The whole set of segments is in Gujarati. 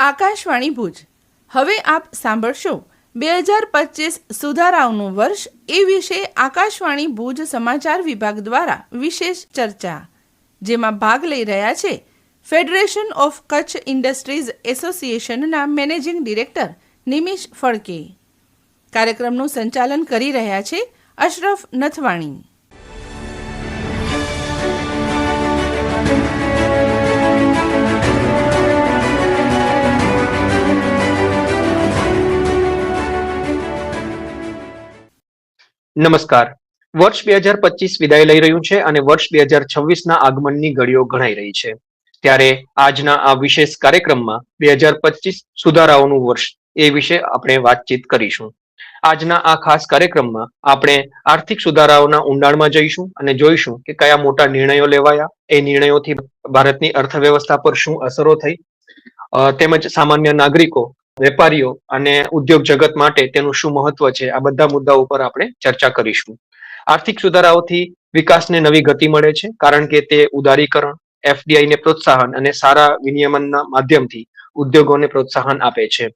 આકાશવાણી ભુજ. હવે આપ સાંભળશો બે હજાર પચીસ સુધારાઓનું વર્ષ એ વિશે આકાશવાણી ભુજ સમાચાર વિભાગ દ્વારા વિશેષ ચર્ચા, જેમાં ભાગ લઈ રહ્યા છે ફેડરેશન ઓફ કચ્છ ઇન્ડસ્ટ્રીઝ એસોસિએશનના મેનેજિંગ ડિરેક્ટર નિમિષ ફડકે. કાર્યક્રમનું સંચાલન કરી રહ્યા છે અશરફ નથવાણી. નમસ્કાર. વર્ષ બે હજાર પચીસ વિદાય લઈ રહ્યું છે અને વર્ષ બે હજાર છવ્વીસના આગમનની ઘડીઓ ગણાઈ રહી છે. ત્યારે આજના આ વિશેષ કાર્યક્રમમાં બે હજાર પચીસ સુધારાઓનું વર્ષ એ વિશે આપણે વાતચીત કરીશું. આજના આ ખાસ કાર્યક્રમમાં આપણે આર્થિક સુધારાઓના ઊંડાણમાં જઈશું અને જોઈશું કે કયા મોટા નિર્ણયો લેવાયા, એ નિર્ણયોથી ભારતની અર્થવ્યવસ્થા પર શું અસરો થઈ. તેમજ સામાન્ય નાગરિકો વેપારીઓ અને ઉદ્યોગ જગત માટે તેનું શું મહત્વ છે? આ બધા મુદ્દા ઉપર આપણે ચર્ચા કરીશું. આર્થિક સુધારાઓથી વિકાસને નવી ગતિ મળે છે, કારણ કે તે ઉદારીકરણ, એફડીઆઈ ને પ્રોત્સાહન અને સારા વિનિયમનના માધ્યમથી ઉદ્યોગોને પ્રોત્સાહન આપે છે.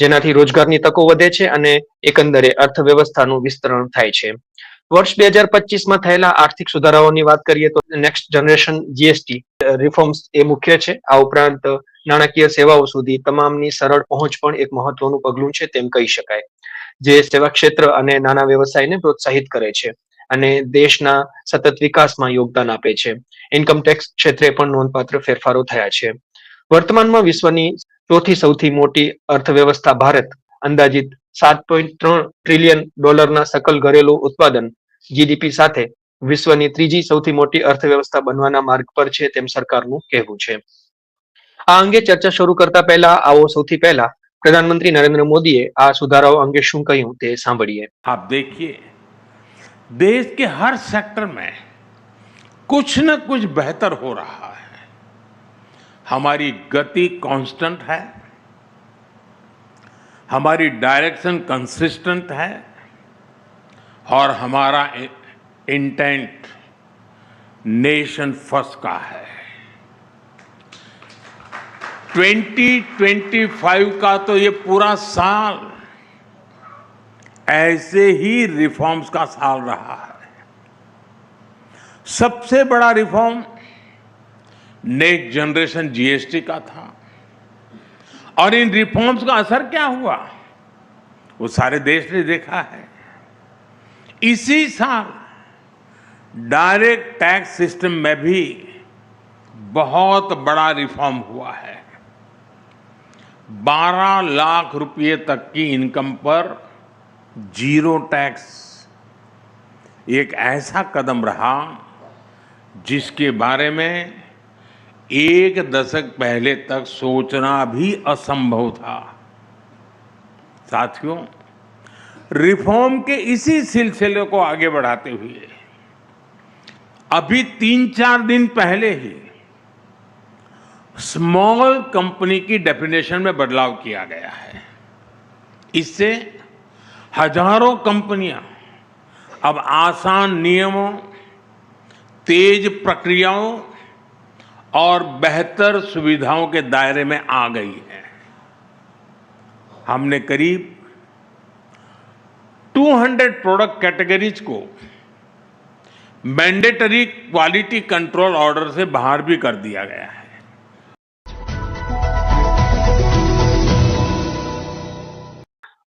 જેનાથી રોજગારની તકો વધે છે અને એકંદરે અર્થવ્યવસ્થાનું વિસ્તરણ થાય છે. વર્ષ બે હજાર પચીસમાં થયેલા આર્થિક સુધારાઓની વાત કરીએ તો નેક્સ્ટ જનરેશન જીએસટી રિફોર્મ્સ એ મુખ્ય છે. આ ઉપરાંત નાણાકીય સેવાઓ સુધી તમામની સરળ પહોંચ પણ એક મહત્વનું પગલું છે તેમ કહી શકાય. જે સેવા ક્ષેત્ર અને નાના વ્યવસાયને પ્રોત્સાહિત કરે છે અને દેશના સતત વિકાસમાં યોગદાન આપે છે. ઇન્કમ ક્ષેત્રે પણ નોંધપાત્ર ફેરફારો થયા છે. વર્તમાનમાં વિશ્વની ચોથી સૌથી મોટી અર્થવ્યવસ્થા ભારત, અંદાજિત સાત પોઈન્ટ ત્રણ ટ્રિલિયન ડોલરના સકલ ઘરેલું ઉત્પાદન જીડીપી સાથે વિશ્વની ત્રીજી સૌથી મોટી અર્થવ્યવસ્થા બનવાના માર્ગ પર છે તેમ સરકારનું કહેવું છે. આ અંગે ચર્ચા શરૂ કરતા પહેલા આવો સૌથી પહેલા પ્રધાનમંત્રી નરેન્દ્ર મોદીએ આ સુધારાઓ અંગે શું કહ્યું તે સાંભળીએ आप देखिए देश के हर सेक्टर में कुछ न कुछ बेहतर हो रहा है हमारी गति कांस्टेंट है हमारी डायरेक्शन कंसिस्टेंट है और हमारा इंटेंट नेशन फर्स्ट का है 2025 का तो ये पूरा साल ऐसे ही रिफॉर्म्स का साल रहा है। सबसे बड़ा रिफॉर्म नेक्स्ट जनरेशन जीएसटी का था। और इन रिफॉर्म्स का असर क्या हुआ? वो सारे देश ने देखा है। इसी साल डायरेक्ट टैक्स सिस्टम में भी बहुत बड़ा रिफॉर्म हुआ है। 12 लाख रुपए तक की इनकम पर ज़ीरो टैक्स। एक ऐसा कदम रहा जिसके बारे में एक दशक पहले तक सोचना भी असंभव था। साथियों, रिफॉर्म के इसी सिलसिले को आगे बढ़ाते हुए अभी तीन चार दिन पहले ही स्मॉल कंपनी की डेफिनेशन में बदलाव किया गया है। इससे हज़ारों कंपनियाँ अब आसान नियमों, तेज प्रक्रियाओं और बेहतर सुविधाओं के दायरे में आ गई है। हमने करीब 200 प्रोडक्ट कैटेगरीज को मैंडेटरी क्वालिटी कंट्रोल ऑर्डर से बाहर भी कर दिया गया है।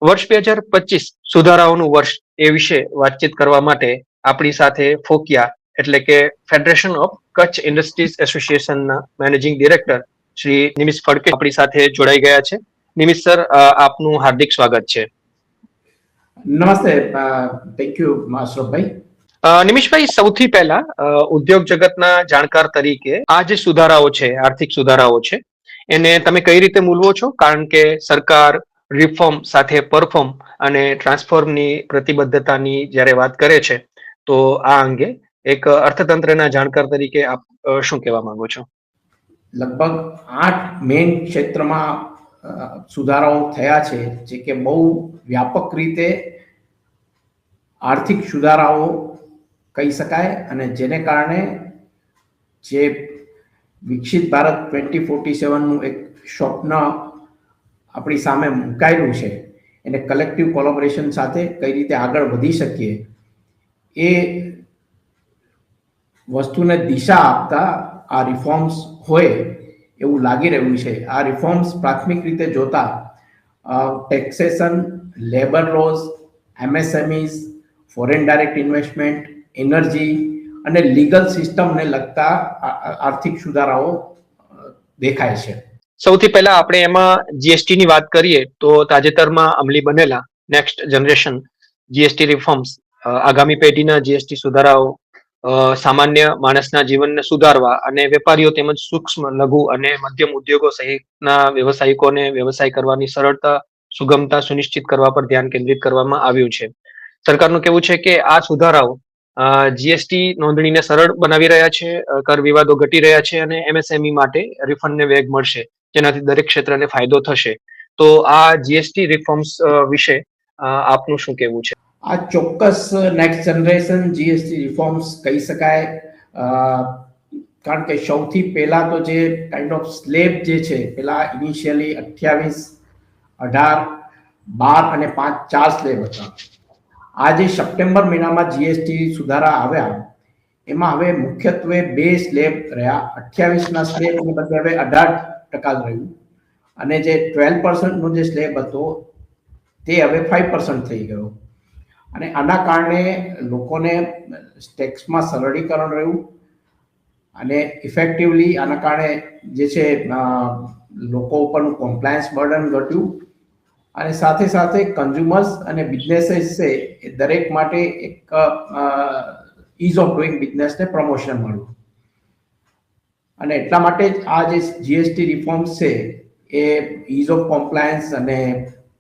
વર્ષ બે હજાર પચીસ સુધારાઓનું વર્ષ એ વિશે વાતચીત કરવા માટે આપણી સાથે ફોકિયા એટલે કે ફેડરેશન ઓફ કચ્છ ઇન્ડસ્ટ્રીઝ એસોસિએશનના મેનેજિંગ ડિરેક્ટર શ્રી નિમિષ ફડકે આપણી સાથે જોડાઈ ગયા છે. નિમિષ સર આપનું હાર્દિક સ્વાગત છે. નમસ્તે થેન્ક યુ અશરફભાઈ નિમિષભાઈ સૌથી પહેલા ઉદ્યોગ જગતના જાણકાર તરીકે આ જે સુધારાઓ છે આર્થિક સુધારાઓ છે એને તમે કઈ રીતે મૂલવો છો? કારણ કે સરકાર રિફોર્મ સાથે પરફોર્મ અને ટ્રાન્સફોર્મની પ્રતિબદ્ધતાની જ્યારે વાત કરે છે, તો આ અંગે એક અર્થતંત્રના જાણકાર તરીકે આપ શું કહેવા માંગો છો? લગભગ આઠ મેઇન ક્ષેત્રમાં સુધારાઓ થયા છે, જે કે બહુ વ્યાપક રીતે આર્થિક સુધારાઓ કહી શકાય અને જેને કારણે જે વિકસિત ભારત ટ્વેન્ટી ફોર્ટી સેવનનું એક સ્વપ્ન આપણી સામે મુકાયેલું છે. એને કલેક્ટિવ કોલોબરેશન સાથે કઈ રીતે આગળ વધી શકીએ? એ વસ્તુને દિશા આપતા આ રિફોર્મ્સ હોય એવું લાગી રહ્યું છે. આ રિફોર્મ્સ પ્રાથમિક રીતે જોતા taxation labour laws MSMEs foreign direct investment energy અને લીગલ સિસ્ટમને લગતા આર્થિક સુધારાઓ દેખાય છે. સૌથી પહેલા આપણે એમાં જીએસટી ની વાત કરીએ તો તાજેતરમાં અમલી બનેલા નેક્સ્ટ જનરેશન જીએસટી રિફોર્મ્સ આગામી પેઢીના જીએસટી સુધારાઓ સામાન્ય માણસના જીવનને સુધારવા અને વેપારીઓ તેમજ સૂક્ષ્મ, લઘુ અને મધ્યમ ઉદ્યોગો સહિતના વ્યવસાયિકોને વ્યવસાય કરવાની સરળતા, સુગમતા સુનિશ્ચિત કરવા પર ધ્યાન કેન્દ્રિત કરવામાં આવ્યું છે. સરકારનું કહેવું છે કે આ સુધારાઓ જીએસટી નોંધણીને સરળ બનાવી રહ્યા છે કર વિવાદો ઘટી રહ્યા છે અને એમએસએમઈ માટે રિફંડને વેગ મળશે. જેનાથી દરેક ક્ષેત્રને ફાયદો થશે. તો આ જીએસટી રિફોર્મ્સ વિશે આપનું શું કહેવું છે? આ ચોક્કસ નેક્સ્ટ જનરેશન જીએસટી રિફોર્મ્સ કહી શકાય. કારણ કે સૌથી પહેલા તો જે કાઇન્ડ ઓફ સ્લેબ જે છે, પેલા ઇનિશિયલી અઠ્યાવીસ, અઢાર, બાર અને પાંચ, ચાર સ્લેબ હતા. આ જે સપ્ટેમ્બર મહિનામાં જીએસટી સુધારા આવ્યા. એમાં હવે મુખ્યત્વે બે સ્લેબ રહ્યા. અઠ્યાવીસના સ્લેબને બદલે હવે અઢાર. ટકા રહ્યું અને જે ટ્વેલ્વ પર્સન્ટનો જે સ્લેબ હતો, તે હવે ફાઈવ પર્સન્ટ થઈ ગયો. અને આના કારણે લોકોને ટેક્સમાં સરળીકરણ રહ્યું. અને ઇફેક્ટિવલી આના કારણે જે છે લોકો ઉપરનું કોમ્પ્લાયન્સ બર્ડન ઘટ્યું. અને સાથે સાથે કન્ઝ્યુમર્સ અને બિઝનેસીસ છે, એ દરેક માટે એક ઇઝ ઓફ ડુઈંગ બિઝનેસને પ્રમોશન મળ્યું. અને એટલા માટે જ આ જે જીએસટી રિફોર્મ્સ છે, એ ઇઝ ઓફ કોમ્પ્લાયન્સ અને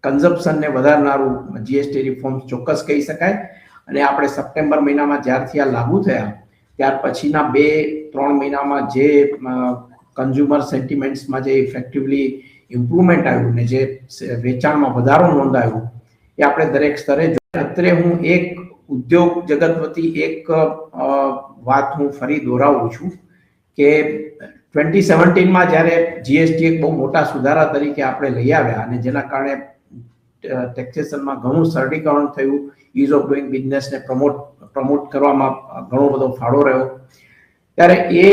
કન્ઝમ્પશનને વધારનારું જીએસટી રિફોર્મ્સ ચોક્કસ કહી શકાય. અને આપણે સપ્ટેમ્બર મહિનામાં જ્યારથી આ લાગુ થયા, ત્યાર પછીના બે, ત્રણ મહિનામાં જે કન્ઝ્યુમર સેન્ટિમેન્ટ્સમાં જે ઇફેક્ટિવલી ઇમ્પ્રુવમેન્ટ આવ્યું ને જે વેચાણમાં વધારો નોંધાયો, એ આપણે દરેક સ્તરે અત્યારે હું એક ઉદ્યોગ જગત વતી એક વાત હું ફરી દોહરાવું છું. કે ટ્વેન્ટી સેવન્ટીનમાં જ્યારે જીએસટી એક બહુ મોટા સુધારા તરીકે આપણે લઈ આવ્યા અને જેના કારણે ટેક્સેશનમાં ઘણું સરળીકરણ થયું ઇઝ ઓફ ડુઈંગ બિઝનેસને પ્રમોટ પ્રમોટ કરવામાં ઘણો બધો ફાળો રહ્યો. ત્યારે એ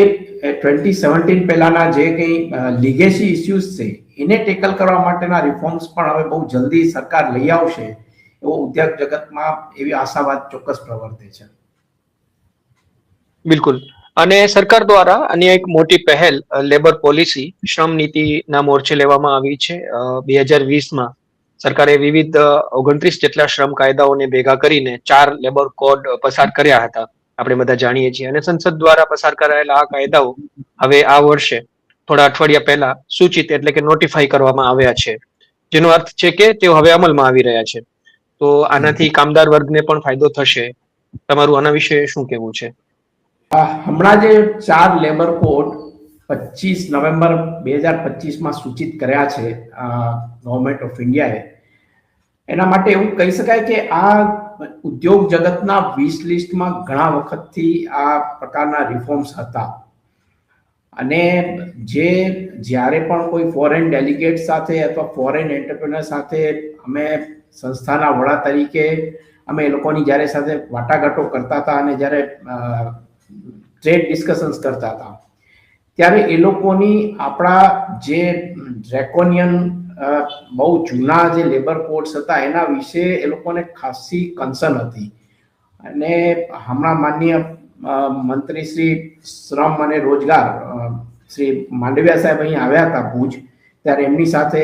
ટ્વેન્ટી સેવન્ટીન પહેલાના જે કંઈ લીગેસી ઇસ્યુઝ છે, એને ટેકલ કરવા માટેના રિફોર્મ્સ પણ હવે બહુ જલ્દી સરકાર લઈ આવશે, એવો ઉદ્યોગ જગતમાં એવી આશાવાદ ચોક્કસ પ્રવર્તે છે. બિલકુલ. અને સરકાર દ્વારા અન્ય એક મોટી પહેલ લેબર પોલિસી, શ્રમ નીતિના મોરચે લેવામાં આવી છે. બે હજાર વીસમાં સરકારે વિવિધ ઓગણત્રીસ જેટલા શ્રમ કાયદાઓને ભેગા કરીને ચાર લેબર કોડ પસાર કર્યા હતા. આપણે બધા જાણીએ છીએ. અને સંસદ દ્વારા પસાર કરાયેલા આ કાયદાઓ હવે આ વર્ષે થોડા અઠવાડિયા પહેલા સૂચિત એટલે કે નોટિફાઈ કરવામાં આવ્યા છે. જેનો અર્થ છે કે તેઓ હવે અમલમાં આવી રહ્યા છે. તો આનાથી કામદાર વર્ગને પણ ફાયદો થશે. તમારું આના વિશે શું કહેવું છે? હમણાં જે ચાર લેબર કોડ પચીસ નવેમ્બર બે હજાર પચીસમાં સૂચિત કર્યા છે ગવર્મેન્ટ ઓફ ઇન્ડિયાએ એના માટે એવું કહી શકાય કે આ ઉદ્યોગ જગતના વીસ લિસ્ટમાં ઘણા વખતથી આ પ્રકારના રિફોર્મ્સ હતા. અને જે જ્યારે પણ કોઈ ફોરેન ડેલિગેટ સાથે અથવા ફોરેન એન્ટરપ્રિનર સાથે અમે સંસ્થાના વડા તરીકે અમે એ લોકોની જ્યારે સાથે વાટાઘાટો કરતા હતા અને જ્યારે ટ્રેડ ડિસ્કશન્સ કરતા હતા. ત્યારે એ લોકોની આપણા જે ડ્રેકોનિયન બહુ જૂના જે લેબર કોડ્સ હતા, એના વિશે એ લોકોને ખાસી કન્સર્ન હતી. અને હમણાં માન્ય મંત્રી શ્રી શ્રમ અને રોજગાર શ્રી માંડવિયા સાહેબ અહીં આવ્યા હતા ભુજ, ત્યારે એમની સાથે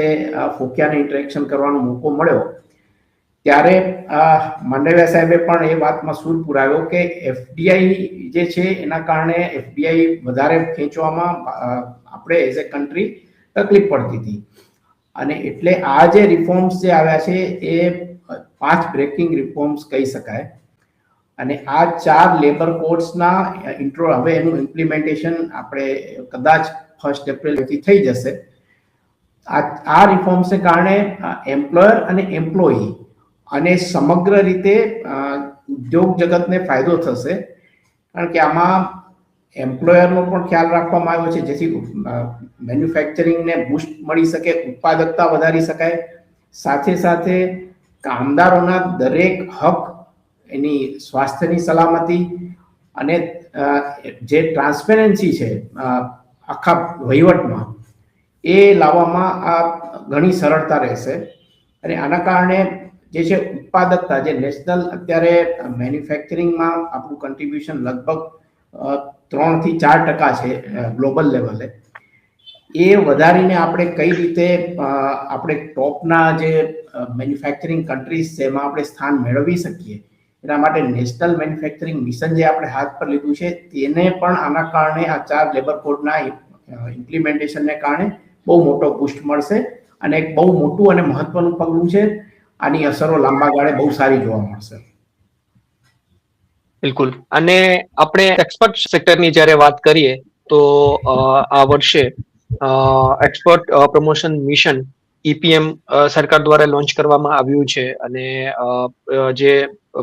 ફોકિયાને ઇન્ટરેક્શન કરવાનો મોકો મળ્યો. ત્યારે માંડવિયા સાહેબે પણ એ વાતમાં સૂર પુરાવ્યો કે એફડીઆઈ જે છે એના કારણે એફડીઆઈ વધારે ખેંચવામાં આપણે એઝ એ કન્ટ્રી તકલીફ પડતી હતી. અને એટલે આ જે રિફોર્મ્સ જે આવ્યા છે એ પાંચ બ્રેકિંગ રિફોર્મ્સ કહી શકાય. અને આ ચાર લેબર કોડ્સના ઇન્ટ્રો હવે એનું ઇમ્પ્લિમેન્ટેશન આપણે કદાચ ફર્સ્ટ એપ્રિલથી થઈ જશે. આ આ રિફોર્મ્સને કારણે એમ્પ્લોયર અને એમ્પ્લોયી અને સમગ્ર રીતે ઉદ્યોગ જગતને ફાયદો થશે. કારણ કે આમાં એમ્પ્લોયરનો પણ ખ્યાલ રાખવામાં આવ્યો છે, જેથી મેન્યુફેક્ચરિંગને બૂસ્ટ મળી શકે, ઉત્પાદકતા વધારી શકાય. સાથે સાથે કામદારોના દરેક હક એની સ્વાસ્થ્યની સલામતી અને જે ટ્રાન્સપેરન્સી છે આખા વહીવટમાં, એ લાવવામાં આ ઘણી સરળતા રહેશે. અને આના કારણે જે છે, ઉત્પાદકતા, જે નેશનલ અત્યારે મેન્યુફેક્ચરિંગમાં આપણું કન્ટ્રીબ્યુશન લગભગ ત્રણથી ચાર ટકા છે ગ્લોબલ લેવલે એ. વધારીને આપણે કઈ રીતે આપણે ટોપના જે મેન્યુફેક્ચરિંગ કન્ટ્રીઝ છે, એમાં આપણે સ્થાન મેળવી શકીએ, એના માટે નેશનલ મેન્યુફેક્ચરિંગ મિશન જે આપણે હાથ પર લીધું છે, તેને પણ આના કારણે આ ચાર લેબર કોડના ઇમ્પ્લિમેન્ટેશનને કારણે બહુ મોટો બુસ્ટ મળશે અને એક બહુ મોટું અને મહત્વનું પગલું છે આની અસરો લાંબા ગાળે બહુ સારી જોવા મળશે. બિલકુલ. અને આપણે એક્સપર્ટ સેક્ટરની જ્યારે વાત કરીએ, તો આ વર્ષે એક્સપર્ટ પ્રમોશન મિશન ઈપીએમ સરકાર દ્વારા લોન્ચ કરવામાં આવ્યું છે. અને જે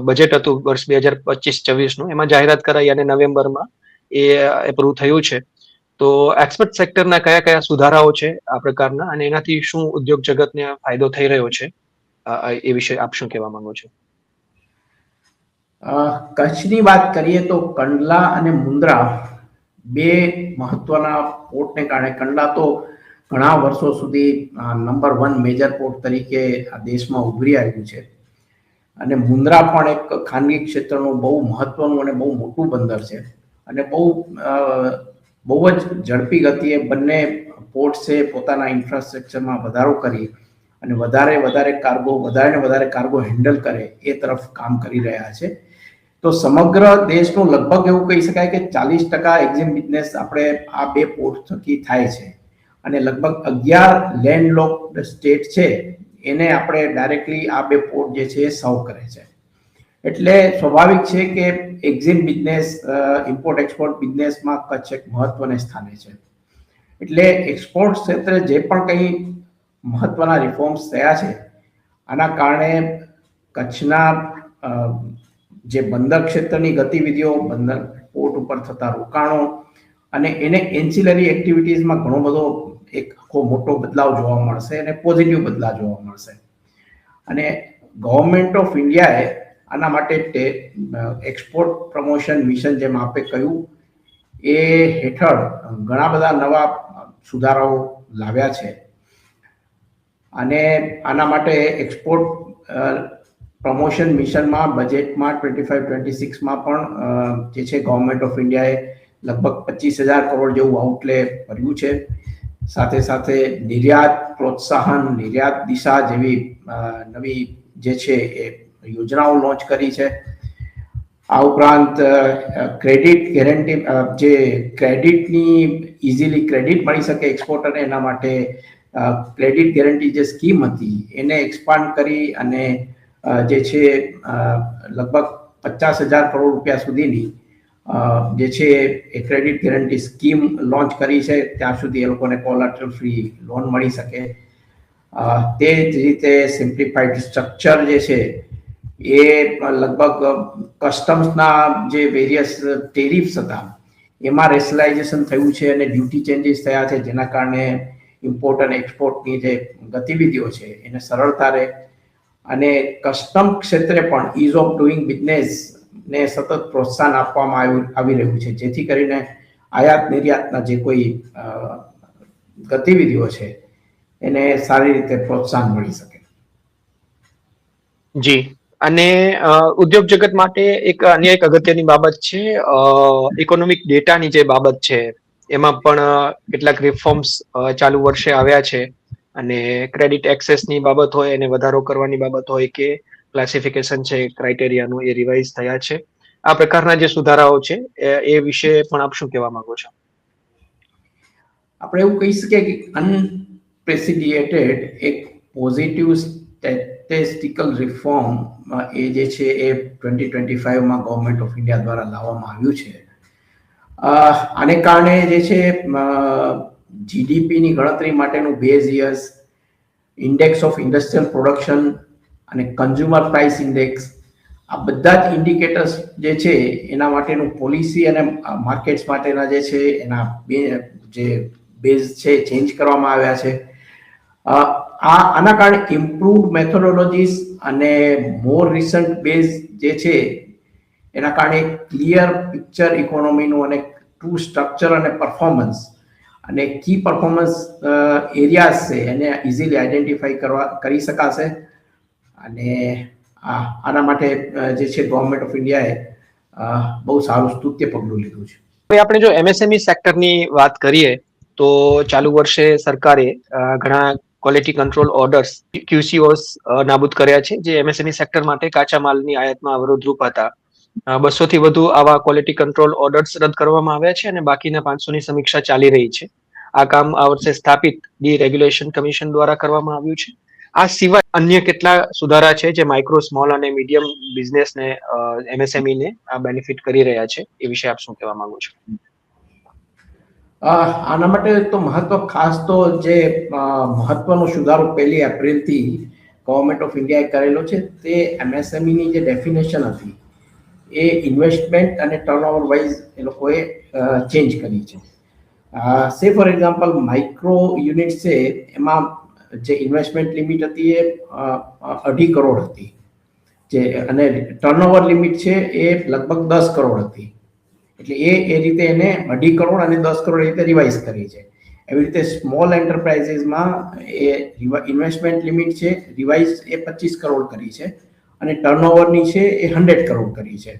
બજેટ હતું વર્ષ બે હજાર પચીસ છવ્વીસનું એમાં જાહેરાત કરાઈ અને નવેમ્બરમાં એ એપ્રુવ થયું છે. તો એક્સપર્ટ સેક્ટરના કયા કયા સુધારાઓ છે આ પ્રકારના, અને એનાથી શું ઉદ્યોગ જગતને ફાયદો થઈ રહ્યો છે? એ વિશે આપ શું કહેવા માંગો છો? કચ્છની વાત કરીએ તો કંડલા અને મુન્દ્રા બે મહત્વના પોર્ટને કારણે, કંડલા તો ઘણા વર્ષો સુધી નંબર વન મેજર પોર્ટ તરીકે આ દેશમાં ઉભરી આવ્યું છે. અને મુન્દ્રા પણ એક ખાનગી ક્ષેત્રનું બહુ મહત્વનું અને બહુ મોટું બંદર છે. અને બહુ બહુ જ ઝડપી ગતિએ બંને પોર્ટ છે પોતાના ઇન્ફ્રાસ્ટ્રક્ચરમાં વધારો કરી અને વધારે વધારે કાર્ગો વધારે ને વધારે કાર્ગો હેન્ડલ કરે એ તરફ કામ કરી રહ્યા છે. તો સમગ્ર દેશનું લગભગ એવું કહી શકાય કે ચાલીસ ટકા એક્ઝિમ બિઝનેસ આપણે આ બે પોર્ટ થકી થાય છે. અને લગભગ અગિયાર લેન્ડલોક સ્ટેટ છે, એને આપણે ડાયરેક્ટલી આ બે પોર્ટ જે છે એ સર્વ કરે છે. એટલે સ્વાભાવિક છે કે એક્ઝિમ બિઝનેસ ઇમ્પોર્ટ એક્સપોર્ટ બિઝનેસમાં કચ્છ એક મહત્વને સ્થાને છે. એટલે એક્સપોર્ટ ક્ષેત્રે જે પણ કંઈ મહત્વના રિફોર્મ્સ થયા છે. આના કારણે કચ્છના જે બંદર ક્ષેત્રની ગતિવિધિઓ, બંદર પોર્ટ ઉપર થતા રોકાણો અને એને એન્સિલરી એક્ટિવિટીઝમાં ઘણો બધો એક આખો મોટો બદલાવ જોવા મળશે અને પોઝિટિવ બદલાવ જોવા મળશે. અને ગવર્મેન્ટ ઓફ ઇન્ડિયાએ આના માટે એક્સપોર્ટ પ્રમોશન મિશન જેમ આપે કહ્યું, એ હેઠળ ઘણા બધા નવા સુધારાઓ લાવ્યા છે. અને આના માટે એક્સપોર્ટ પ્રમોશન મિશનમાં બજેટમાં ટ્વેન્ટી ફાઈવ ટ્વેન્ટી સિક્સમાં પણ જે છે ગવર્મેન્ટ ઓફ ઇન્ડિયાએ લગભગ પચીસ હજાર કરોડ જેવું આઉટલે કર્યું છે. સાથે સાથે નિર્યાત પ્રોત્સાહન, નિર્યાત દિશા જેવી નવી જે છે એ યોજનાઓ લોન્ચ કરી છે. આ ઉપરાંત ક્રેડિટ ગેરંટી જે ક્રેડિટની ઇઝીલી ક્રેડિટ મળી શકે એક્સપોર્ટરને એના માટે ક્રેડિટ ગેરંટી જે સ્કીમ હતી, એને એક્સપાન્ડ કરી અને જે છે લગભગ પચાસ હજાર કરોડ રૂપિયા સુધીની જે છે, એ ક્રેડિટ ગેરંટી સ્કીમ લોન્ચ કરી છે. ત્યાં સુધી એ લોકોને કોલાટરલ ફ્રી લોન મળી શકે. તે જ રીતે સિમ્પ્લિફાઈડ સ્ટ્રક્ચર જે છે, એ લગભગ કસ્ટમ્સના જે વેરિયસ ટેરિફ્સ હતા, એમાં રેશનલાઇઝેશન થયું છે અને ડ્યુટી ચેન્જીસ થયા છે, જેના કારણે ઇમ્પોર્ટ અને એક્સપોર્ટની જે ગતિવિધિઓ છે, એને સરળતા રહે અને કસ્ટમ ક્ષેત્રે પણ ઇઝ ઓફ ડુઈંગ બિઝનેસ ને સતત પ્રોત્સાહન આપવામાં આવ્યું, આવી રહ્યું છે. જેથી કરીને આયાત નિર્યાતના જે કોઈ ગતિવિધિઓ છે, એને સારી રીતે પ્રોત્સાહન મળી શકે. જી. અને ઉદ્યોગ જગત માટે એક અન્ય એક અગત્યની બાબત છે ઇકોનોમિક ડેટાની જે બાબત છે એમાં પણ કેટલાક રિફોર્મ્સ ચાલુ વર્ષે આવ્યા છે. અને ક્રેડિટ એક્સેસની બાબત હોય એને વધારો કરવાની બાબત હોય કે ક્લાસિફિકેશન છે ક્રાઇટેરિયાનું એ રિવાઇઝ થયા છે. આ પ્રકારના જે સુધારાઓ છે, એ- વિશે પણ આપ શું કહેવા માંગો છો? આપણે એવું કહી શકીએ કે અનપ્રેસિડિએટેડ એક પોઝિટિવ સ્ટેટિસ્ટિકલ રિફોર્મ એ જે છે એ ટ્વેન્ટી ટ્વેન્ટી ફાઈવમાં ગવર્મેન્ટ ઓફ ઇન્ડિયા દ્વારા લાવવામાં આવ્યું છે. આને કારણે જે છે જીડીપીની ગણતરી માટેનું base years index of industrial production અને કન્ઝ્યુમર પ્રાઇસ ઇન્ડેક્સ આ બધા જ ઇન્ડિકેટર્સ જે છે, એના માટેનું પોલિસી અને માર્કેટ્સ માટેના જે છે, એના બે, જે બેઝ છે ચેન્જ કરવામાં આવ્યા છે. આ, આના કારણે ઇમ્પ્રુવડ મેથોડોલોજીસ અને મોર રિસન્ટ બેઝ જે છે એના કારણે ક્લિયર પિક્ચર ઇકોનોમીનું અને ટ્રુ સ્ટ્રક્ચર અને પરફોર્મન્સ અને કી પરફોર્મન્સ એરિયાઝ છે એને ઇઝીલી આઈડેન્ટિફાઈ કરવા, કરી શકાશે. અને આના માટે જે છે ગવર્મેન્ટ ઓફ ઇન્ડિયાએ બહુ સારું સ્તુત્ય પગલું લીધું છે. આપણે જો એમએસએમઈ સેક્ટરની વાત કરીએ, તો ચાલુ વર્ષે સરકારે ઘણા ક્વોલિટી કંટ્રોલ ઓર્ડર્સ ક્યુસીઓસ નાબૂદ કર્યા છે, જે એમએસએમઈ સેક્ટર માટે કાચા માલની આયાતમાં અવરોધરૂપ હતા. બસો થી વધુ આવા ક્વોલિટી કંટ્રોલ ઓર્ડર્સ રદ કરવામાં આવ્યા છે અને બાકીના પાંચસો ની સમીક્ષા ચાલી રહી છે. આ કામ આ વર્ષે સ્થાપિત ડી રેગ્યુલેશન કમિશન દ્વારા કરવામાં આવ્યું છે. આ સિવાય અન્ય કેટલા સુધારા છે જે માઇક્રો સ્મોલ અને મીડિયમ બિઝનેસને એમએસએમઈ ને આ બેનિફિટ કરી રહ્યા છે એ વિશે આપ શું કહેવા માંગો છો? આના માટે તો મહત્વ ખાસ તો જે મહત્વનો સુધારો પહેલી એપ્રિલથી ગવર્મેન્ટ ઓફ ઇન્ડિયાએ કરેલો છે તે એમએસએમઈની ની જે ડેફિનેશન હતી એ ઇન્વેસ્ટમેન્ટ અને ટર્નઓવર વાઇઝ એ લોકોએ ચેન્જ કરી છે. સે ફોર એક્ઝામ્પલ માઇક્રો યુનિટ છે, એમાં જે ઇન્વેસ્ટમેન્ટ લિમિટ હતી એ અઢી કરોડ હતી. જે, અને ટર્નઓવર લિમિટ છે એ લગભગ દસ કરોડ હતી. એટલે એ એ રીતે એને અઢી કરોડ અને દસ કરોડ રીતે રિવાઇઝ કરી છે. એવી રીતે સ્મોલ એન્ટરપ્રાઇઝીસમાં એ ઇન્વેસ્ટમેન્ટ લિમિટ છે રિવાઇઝ એ પચીસ કરોડ કરી છે. અને ટર્નઓવરની છે એ હંડ્રેડ કરોડ કરી છે.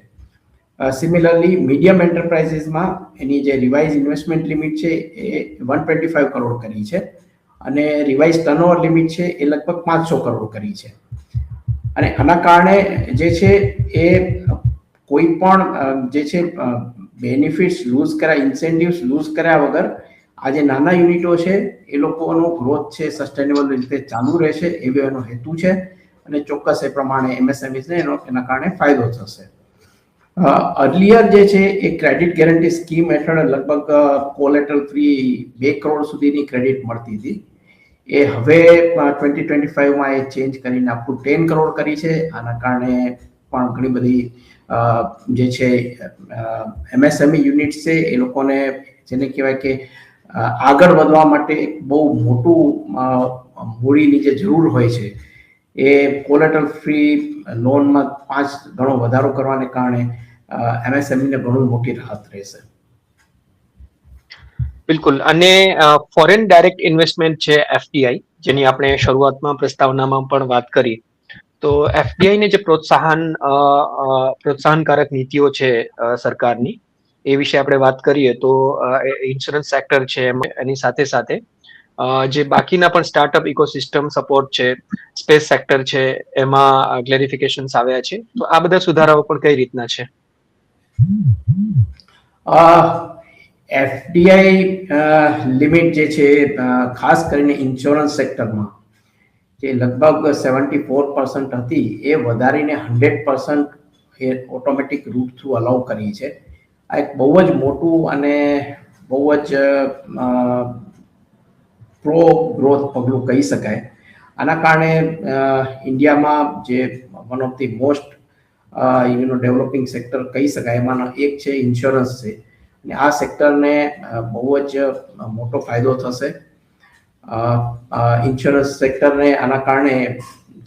સિમિલરલી મીડિયમ એન્ટરપ્રાઇઝીસમાં એની જે રિવાઇઝ ઇન્વેસ્ટમેન્ટ લિમિટ છે એ વન ટ્વેન્ટી ફાઇવ કરોડ કરી છે અને રિવાઇઝ ટર્નઓવર લિમિટ છે એ લગભગ પાંચસો કરોડ કરી છે. અને આના કારણે જે છે એ કોઈ પણ જે છે બેનિફિટ્સ લૂઝ કર્યા ઇન્સેન્ટિવ્સ લૂઝ કર્યા વગર આ જે નાના યુનિટો છે એ લોકોનો ગ્રોથ છે સસ્ટેનેબલ રીતે ચાલુ રહેશે એવો એનો હેતુ છે. અને ચોક્કસ એ પ્રમાણે એમએસએમઈસને એનો, એના કારણે ફાયદો થશે. અર્લિયર જે છે, એ ક્રેડિટ ગેરંટી સ્કીમ હેઠળ લગભગ કોલેટરલ ફ્રી બે કરોડ સુધીની ક્રેડિટ મળતી હતી. એ હવે ટ્વેન્ટી ટ્વેન્ટી ફાઈવમાં એ ચેન્જ કરીને આખું ટેન કરોડ કરી છે. આના કારણે પણ ઘણી બધી જે છે એમએસએમઈ યુનિટ છે, એ લોકોને જેને કહેવાય કે આગળ વધવા માટે એક બહુ મોટું મૂડીની જે જરૂર હોય છે એ કોલેટર ફ્રી લોનમાં પાંચ ગણો વધારો કરવાને કારણે એમએસએમઈને ઘણું મોટી રાહત રહેશે. બિલકુલ. અને ફોરેન ડાયરેક્ટ ઇન્વેસ્ટમેન્ટ છે એફડીઆઈ જેની આપણે શરૂઆતમાં પ્રસ્તાવનામાં પણ વાત કરી. તો એફડીઆઈને જે પ્રોત્સાહન પ્રોત્સાહનકારક નીતિઓ છે સરકારની, એ વિશે આપણે વાત કરીએ તો ઇન્સ્યોરન્સ સેક્ટર છે એની સાથે સાથે જે બાકીના પણ સ્ટાર્ટઅપ ઇકોસિસ્ટમ સપોર્ટ છે સ્પેસ સેક્ટર છે, એમાં ક્લેરિફિકેશન્સ આવ્યા છે. તો આ બધા સુધારાઓ પણ કઈ રીતના છે? એફડીઆઈ લિમિટ જે છે ખાસ કરીને ઇન્સ્યોરન્સ સેક્ટરમાં જે લગભગ સેવન્ટી ફોર પર્સન્ટ હતી, એ વધારીને હંડ્રેડ પર્સન્ટ એ ઓટોમેટિક રૂટ થ્રુ અલાઉ કરી છે. આ એક બહુ જ મોટું અને બહુ જ પ્રો ગ્રોથ પગલું કહી શકાય. આના કારણે ઇન્ડિયામાં જે one of the most you know developing sector કહી શકાય. એમાંનો એક છે ઇન્સ્યોરન્સ છે. અને આ સેક્ટરને બહુ જ મોટો ફાયદો થશે. ઇન્સ્યોરન્સ સેક્ટરને આના કારણે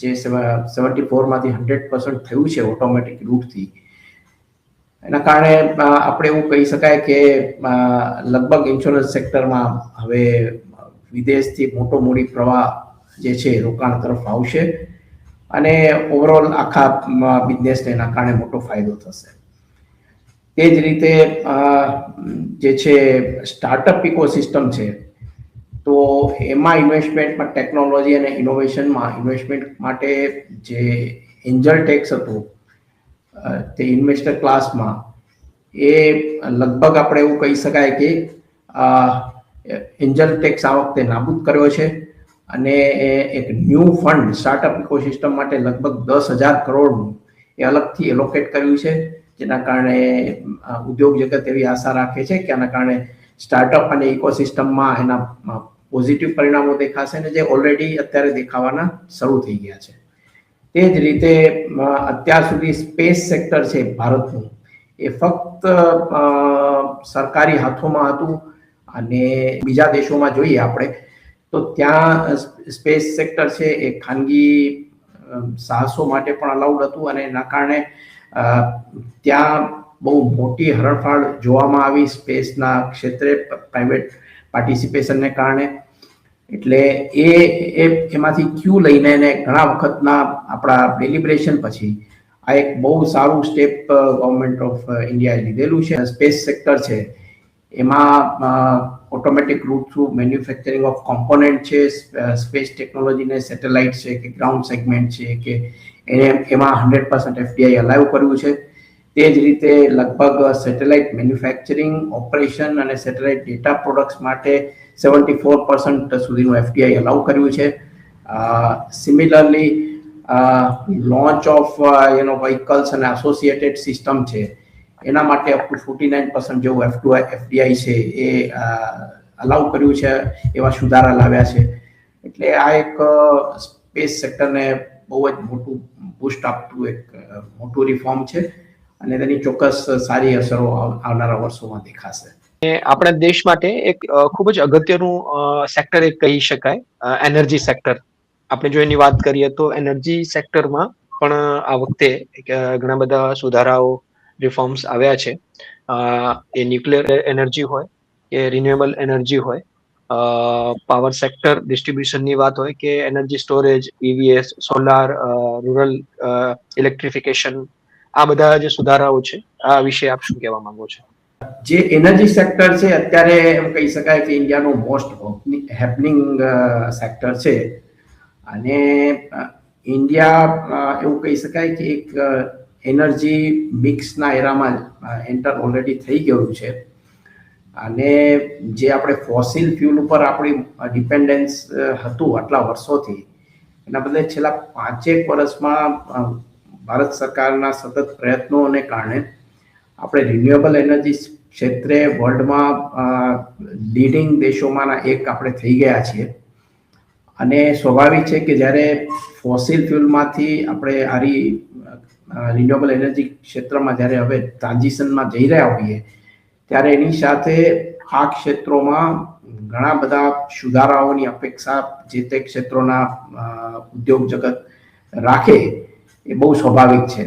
જે સેવન્ટી ફોરમાંથી હંડ્રેડ પર્સન્ટ થયું છે ઓટોમેટિક રૂટથી. એના કારણે આપણે એવું કહી શકાય કે લગભગ ઇન્સ્યોરન્સ સેક્ટરમાં હવે વિદેશથી મોટો મૂડી પ્રવાહ જે છે રોકાણ તરફ આવશે અને ઓવરઓલ આખા બિઝનેસને એના કારણે મોટો ફાયદો થશે. તે જ રીતે જે છે સ્ટાર્ટઅપ ઇકોસિસ્ટમ છે, તો એમાં ઇન્વેસ્ટમેન્ટમાં ટેકનોલોજી અને ઇનોવેશનમાં ઇન્વેસ્ટમેન્ટ માટે જે એન્જલ ટેક્સ હતું તે ઇન્વેસ્ટર ક્લાસમાં એ લગભગ આપણે એવું કહી શકાય કે એન્જલ ટેક્સ આ વખતે નાબૂદ કર્યો છે અને એક ન્યૂ ફંડ સ્ટાર્ટઅપ ઇકોસિસ્ટમ માટે લગભગ દસ હજાર કરોડનું એ અલગથી એલોકેટ કર્યું છે. જેના કારણે ઉદ્યોગ જગત એવી આશા રાખે છે કે આના કારણે સ્ટાર્ટઅપ અને ઇકોસિસ્ટમમાં એના પોઝિટિવ પરિણામો દેખાશે ને જે ઓલરેડી અત્યારે દેખાવાના શરૂ થઈ ગયા છે. તે જ રીતે અત્યાર સુધી સ્પેસ સેક્ટર છે ભારતનું. એ ફક્ત સરકારી હાથોમાં હતું. અને બીજા દેશોમાં જોઈએ આપણે, તો ત્યાં સ્પેસ સેક્ટર છે એ ખાનગી સાહસો માટે પણ અલાઉડ હતું અને એના કારણે ત્યાં બહુ મોટી હરણફાળ જોવામાં આવી સ્પેસના ક્ષેત્રે પ્રાઇવેટ પાર્ટિસિપેશનને કારણે. એટલે એ એમાંથી ક્યુ લઈને એને ઘણા વખતના આપણા ડેલિબ્રેશન પછી આ એક બહુ સારું સ્ટેપ ગવર્મેન્ટ ઓફ ઇન્ડિયાએ લીધેલું છે. સ્પેસ સેક્ટર છે એમાં automatic route through manufacturing of component છે સ્પેસ ટેકનોલોજીને સેટેલાઇટ છે, કે ગ્રાઉન્ડ સેગમેન્ટ છે, કે એને, એમાં હંડ્રેડ પર્સન્ટ એફડીઆઈ અલાઉ કર્યું છે. તે જ રીતે લગભગ સેટેલાઇટ મેન્યુફેક્ચરિંગ ઓપરેશન અને સેટેલાઇટ ડેટા પ્રોડક્ટ્સ માટે સેવન્ટી ફોર પર્સન્ટ સુધીનું એફડીઆઈ અલાઉ કર્યું છે. Similarly launch of Uno vehicles અને એસોસિએટેડ સિસ્ટમ છે. એના માટે up to forty nine percent જેવું એફ ટુ એફડીઆઈ છે એ અલાઉ કર્યું છે, એવા સુધારા લાવ્યા છે. એટલે આ એક સ્પેસ સેક્ટરને બહુ જ મોટું બુસ્ટ આપતું એક મોટું રિફોર્મ છે અને તેની ચોક્કસ સારી અસરો આવનારા વર્ષોમાં દેખાશે. આપણા દેશ માટે એક ખૂબ જ અગત્યનું સેક્ટર એક કહી શકાય એનર્જી સેક્ટર આપણે જો એની વાત કરીએ તો એનર્જી સેક્ટરમાં પણ આ વખતે ઘણા બધા સુધારાઓ રિફોર્મ્સ આવ્યા છે. એ ન્યુક્લિયર એનર્જી હોય કે રિન્યુએબલ એનર્જી હોય પાવર સેક્ટર ડિસ્ટ્રીબ્યુશનની વાત હોય કે energy storage EVs solar rural electrification આ બધા જે સુધારાઓ છે, આ વિશે આપ શું કહેવા માંગો છો? જે એનર્જી સેક્ટર છે, અત્યારે એમ કહી શકાય કે ઇન્ડિયાનું મોસ્ટ હેપનિંગ સેક્ટર છે. અને ઇન્ડિયા એવું કહી શકાય કે એક એનર્જી મિક્સના એરામાં એન્ટર ઓલરેડી થઈ ગયું છે. અને જે આપણે ફોસિલ ફ્યુલ ઉપર આપણી ડિપેન્ડન્સ હતું આટલા વર્ષોથી, એના બદલે છેલ્લા પાંચેક વર્ષમાં ભારત સરકારના સતત પ્રયત્નોને કારણે આપણે રિન્યુએબલ એનર્જી ક્ષેત્રે વર્લ્ડમાં લીડિંગ દેશોમાંના એક આપણે થઈ ગયા છીએ. અને સ્વાભાવિક છે કે જ્યારે ફોસિલ ફ્યુલમાંથી આપણે આરી રિન્યુએબલ એનર્જી ક્ષેત્રમાં જ્યારે હવે ટ્રાન્ઝિશનમાં જઈ રહ્યા હોઈએ, ત્યારે એની સાથે આ ક્ષેત્રોમાં ઘણા બધા સુધારાઓની અપેક્ષા જે તે ક્ષેત્રોના ઉદ્યોગ જગત રાખે એ બહુ સ્વાભાવિક છે.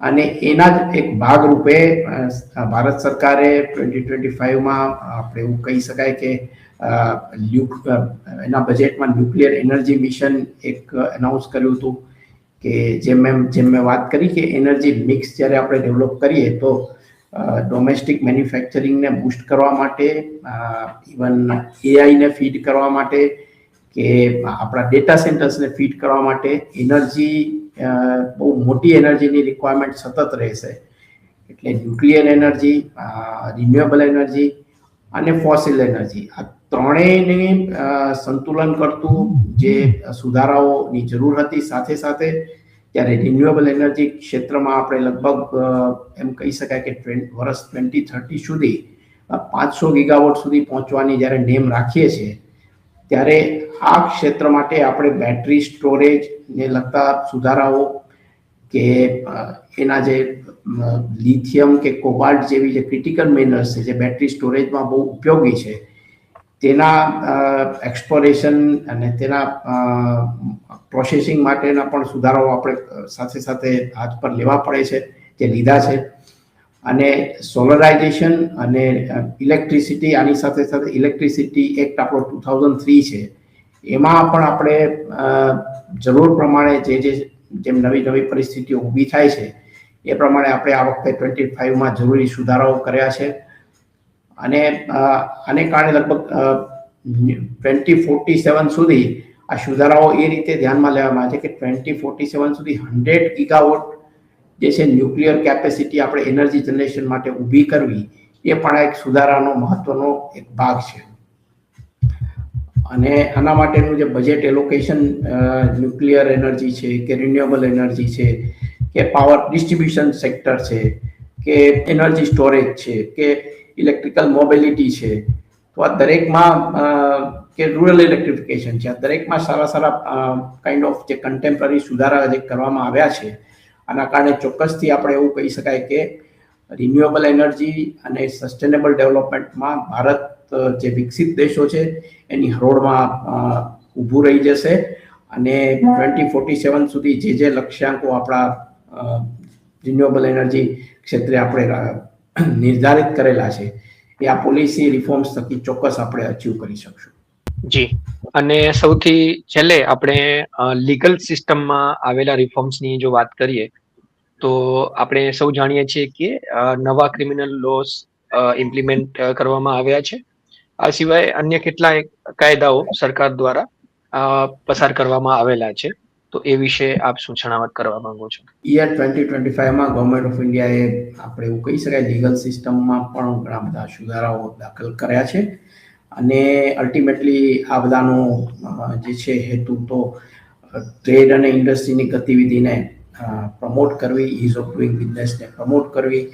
અને એના જ એક ભાગરૂપે ભારત સરકારે ટ્વેન્ટી ટ્વેન્ટી ફાઇવમાં આપણે એવું કહી શકાય કે એના બજેટમાં ન્યુક્લિયર એનર્જી મિશન એક એનાઉન્સ કર્યું હતું. કે જેમ એમ, જેમ મેં વાત કરી કે એનર્જી મિક્સ જ્યારે આપણે ડેવલપ કરીએ તો ડોમેસ્ટિક મેન્યુફેક્ચરિંગને બૂસ્ટ કરવા માટે ઇવન એઆઈને ફીડ કરવા માટે કે આપણા ડેટા સેન્ટર્સને ફીડ કરવા માટે એનર્જી બહુ મોટી એનર્જીની રિક્વાયરમેન્ટ સતત રહેશે. એટલે ન્યુક્લિયર એનર્જી રિન્યુએબલ એનર્જી અને ફોસિલ એનર્જી આ ત્રણેયને સંતુલન કરતું જે સુધારાઓની જરૂર હતી, સાથે સાથે ત્યારે રિન્યુએબલ એનર્જી ક્ષેત્રમાં આપણે લગભગ એમ કહી શકાય કે વર્ષ ટ્વેન્ટી થર્ટી સુધી પાંચસો ગીગાવોટ સુધી પહોંચવાની જ્યારે નેમ રાખીએ છીએ, ત્યારે આ ક્ષેત્ર માટે આપણે બેટરી સ્ટોરેજ ને લગતા સુધારાઓ કે એના જે લિથિયમ કે કોબાલ્ટ જેવી જે ક્રિટિકલ મિનરલ્સ છે, જે બેટરી સ્ટોરેજમાં બહુ ઉપયોગી છે, તેના એક્સપ્લોરેશન અને તેના પ્રોસેસિંગ માટેના પણ સુધારાઓ આપણે સાથે સાથે હાથ પર લેવા પડે છે, જે લીધા છે. અને સોલરાઇઝેશન અને ઇલેક્ટ્રિસિટી આની સાથે સાથે ઇલેક્ટ્રિસિટી એક્ટ આપણો ટુ થાઉઝન્ડ થ્રી છે. એમાં પણ આપણે જરૂર પ્રમાણે જે જે જેમ નવી નવી પરિસ્થિતિઓ ઊભી થાય છે, એ પ્રમાણે આપણે આ વખતે ટ્વેન્ટી ફાઇવમાં જરૂરી સુધારાઓ કર્યા છે. અને આને કારણે લગભગ ટ્વેન્ટી ફોર્ટી સેવન સુધી આ સુધારાઓ એ રીતે ધ્યાનમાં લેવામાં આવે છે કે ટ્વેન્ટી ફોર્ટી સેવન સુધી હંડ્રેડ ગીગાવોટ જે છે ન્યુક્લિયર કેપેસિટી આપણે એનર્જી જનરેશન માટે ઊભી કરવી, એ પણ એક સુધારાનો મહત્વનો એક ભાગ છે. અને આના માટેનું જે બજેટ એલોકેશન ન્યુક્લિયર એનર્જી છે કે રિન્યુએબલ એનર્જી છે કે પાવર ડિસ્ટ્રીબ્યુશન સેક્ટર છે કે એનર્જી સ્ટોરેજ છે કે ઇલેક્ટ્રિકલ મોબિલિટી છે, તો આ દરેકમાં કે રૂરલ ઇલેક્ટ્રિફિકેશન છે, આ દરેકમાં સારા સારા કાઇન્ડ ઓફ જે કન્ટેમ્પરરી સુધારા જે કરવામાં આવ્યા છે, આના કારણે ચોક્કસથી આપણે એવું કહી શકાય કે રિન્યુએબલ એનર્જી અને સસ્ટેનેબલ ડેવલપમેન્ટમાં ભારત જે વિકસિત દેશો છે, એની હરોળમાં ઊભું રહી જશે અને ટ્વેન્ટી ફોર્ટી સેવન સુધી જે જે લક્ષ્યાંકો આપણા રિન્યુએબલ એનર્જી ક્ષેત્રે આપણે નિર્ધારિત કરેલા છે, એ આ પોલિસી રિફોર્મ્સ થકી ચોક્કસ આપણે અચીવ કરી શકશું. જી. અને સૌથી છેલ્લે આપણે લીગલ સિસ્ટમમાં આવેલા રિફોર્મ્સની જો વાત કરીએ, તો આપણે સૌ જાણીએ છીએ કે નવા ક્રિમિનલ લોસ ઇમ્પ્લિમેન્ટ કરવામાં આવ્યા છે. આ સિવાય અન્ય કેટલાય કાયદાઓ સરકાર દ્વારા પસાર કરવામાં આવેલા છે. તો એ વિશે આપ શું છણાવટ કરવા માંગો છો? ઈયર ટ્વેન્ટી ટ્વેન્ટી ફાઈવમાં ગવર્મેન્ટ ઓફ ઇન્ડિયાએ આપણે એવું કહી શકાય લીગલ સિસ્ટમમાં પણ ઘણા બધા સુધારાઓ દાખલ કર્યા છે. અને અલ્ટિમેટલી આ બધાનો જે છે હેતુ તો ટ્રેડ અને ઇન્ડસ્ટ્રીની ગતિવિધિને પ્રમોટ કરવી ઇઝ ઓફ ડુઈંગ બિઝનેસને પ્રમોટ કરવી,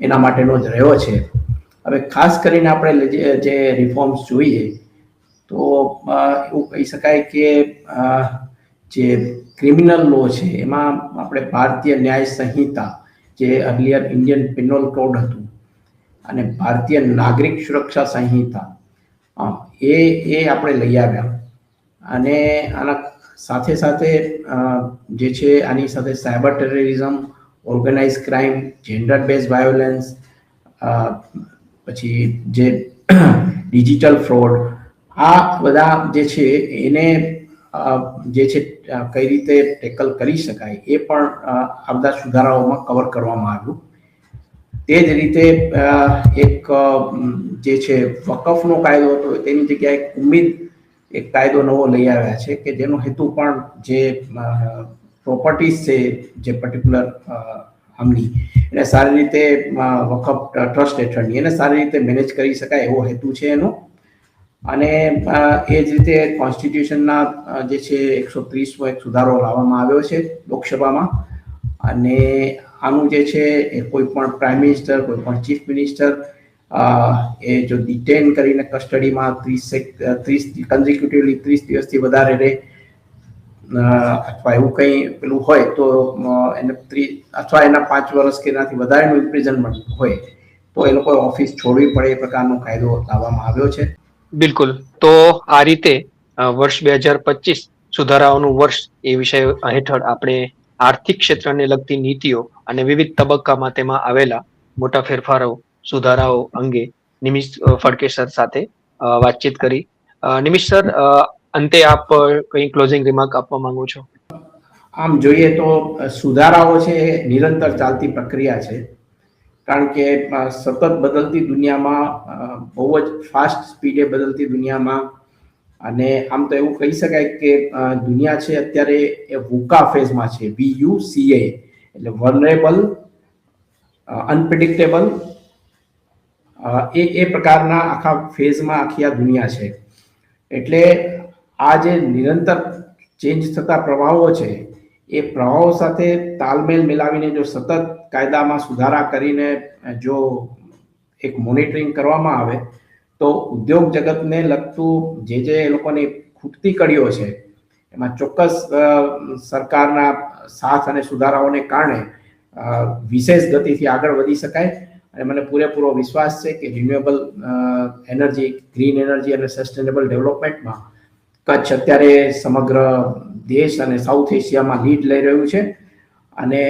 એના માટેનો જ રહ્યો છે. હવે ખાસ કરીને આપણે જે- રિફોર્મ્સ જોઈએ, તો એવું કહી શકાય કે જે ક્રિમિનલ લો છે, એમાં આપણે ભારતીય ન્યાય સંહિતા, જે અર્લિયર ઇન્ડિયન પિનોલ કોડ હતું, અને ભારતીય નાગરિક સુરક્ષા સંહિતા એ એ આપણે લઈ આવ્યા. અને આના સાથે સાથે જે છે, આની સાથે cyber terrorism organise crime gender base violence પછી જે ડિજિટલ ફ્રોડ આ બધા જે છે, એને જે છે કઈ રીતે ટેકલ કરી શકાય એ પણ આ બધા સુધારાઓમાં કવર કરવામાં આવ્યું. તે જ રીતે એક જે છે, વકફનો કાયદો હતો, તેની જગ્યાએ ઉમ્મીદ, એક કાયદો નવો લઈ આવ્યા છે કે જેનો હેતુ પણ જે પ્રોપર્ટીઝ છે, જે પર્ટિક્યુલર આમની એને સારી રીતે અ, ટ્રસ્ટ હેઠળની. એને સારી રીતે મેનેજ કરી શકાય એવો હેતુ છે એનો. અને એ જ રીતે કોન્સ્ટિટ્યુશનના જે છે એકસો ત્રીસમો એક સુધારો લાવવામાં આવ્યો છે લોકસભામાં. અને આનું જે છે એ કોઈ પણ પ્રાઇમ મિનિસ્ટર કોઈ પણ ચીફ મિનિસ્ટર એ જો ડિટેન કરીને કસ્ટડીમાં ત્રીસ ત્રીસ કન્ઝિક્યુટિવલી ત્રીસ દિવસથી વધારે રહે અથવા એવું કંઈ પેલું હોય તો એને ત્રી, અથવા એના પાંચ વર્ષ કે એનાથી વધારેનું ઇમ્પ્રિઝનમેન્ટ હોય, તો એ લોકો ઓફિસ છોડવી પડે એ પ્રકારનો કાયદો લાવવામાં આવ્યો છે. બિલકુલ. તો આ રીતે વર્ષ બે હજાર પચીસ સુધારાઓનું વર્ષ એ વિષય હેઠળ આપણે આર્થિક ક્ષેત્રને લગતી નીતિઓ અને વિવિધ તબક્કામાં તેમાં આવેલા મોટા ફેરફારો, સુધારાઓ અંગે નિમિષ ફડકેસર સાથે વાતચીત કરી. નિમિષ સર અંતે આપ કંઈ ક્લોઝિંગ રિમાર્ક આપવા માંગો છો? આમ જોઈએ તો સુધારાઓ છે એ નિરંતર ચાલતી પ્રક્રિયા છે. કારણ કે સતત બદલતી દુનિયામાં બહુ જ ફાસ્ટ સ્પીડે બદલતી દુનિયામાં, અને આમ તો એવું કહી શકાય કે દુનિયા છે અત્યારે એ વુકા ફેઝમાં છે. વી યુ સી એ એટલે વનરેબલ અનપ્રિડિક્ટેબલ એ એ પ્રકારના આખા ફેઝમાં આખી આ દુનિયા છે. એટલે આ જે નિરંતર ચેન્જ થતા પ્રવાહો છે, એ પ્રવાહો સાથે તાલમેલ મિલાવીને જો સતત કાયદામાં સુધારા કરીને જો એક મોનિટરિંગ કરવામાં આવે, તો ઉદ્યોગ જગતને લગતું જે જે એ લોકોની ખૂટતી કડીઓ છે, એમાં ચોક્કસ સરકારના સાથ અને સુધારાઓને કારણે વિશેષ ગતિથી આગળ વધી શકાય. અને મને પૂરેપૂરો વિશ્વાસ છે કે રિન્યુએબલ એનર્જી ગ્રીન એનર્જી અને સસ્ટેનેબલ ડેવલપમેન્ટમાં કચ્છ અત્યારે સમગ્ર દેશ અને સાઉથ એશિયામાં લીડ લઈ રહ્યું છે. અને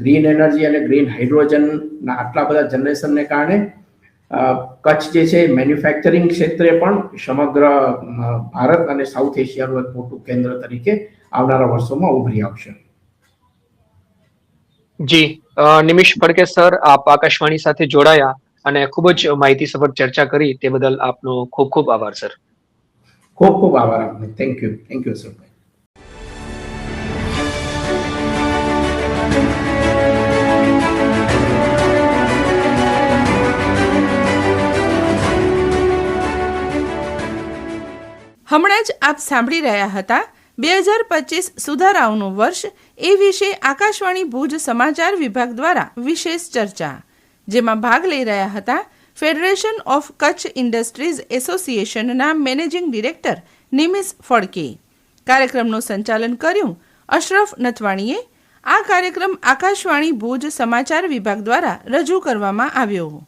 ગ્રીન એનર્જી અને ગ્રીન હાઇડ્રોજનના આટલા બધા જનરેશનને કારણે કચ્છ જે છે મેન્યુફેક્ચરિંગ ક્ષેત્રે પણ સમગ્ર ભારત અને સાઉથ એશિયાનું એક મોટું કેન્દ્ર તરીકે આવનારા વર્ષોમાં ઉભરી આવશે. જી નિમિષ ફડકે સર, આપ આકાશવાણી સાથે જોડાયા અને ખૂબ જ માહિતીસભર ચર્ચા કરી તે બદલ આપનો ખૂબ ખૂબ આભાર, સર. ખૂબ ખૂબ આભાર આપને. Thank you thank you sir હમણાં જ આપ સાંભળી રહ્યા હતા, બે હજાર પચીસ સુધારાઓનું વર્ષ, એ વિશે આકાશવાણી ભુજ સમાચાર વિભાગ દ્વારા વિશેષ ચર્ચા, જેમાં ભાગ લઈ રહ્યા હતા ફેડરેશન ઓફ કચ્છ ઇન્ડસ્ટ્રીઝ એસોસિએશનના મેનેજિંગ ડિરેક્ટર નિમિષ ફડકે કાર્યક્રમનું સંચાલન કર્યું અશરફ નથવાણીએ. આ કાર્યક્રમ આકાશવાણી ભુજ સમાચાર વિભાગ દ્વારા રજૂ કરવામાં આવ્યો.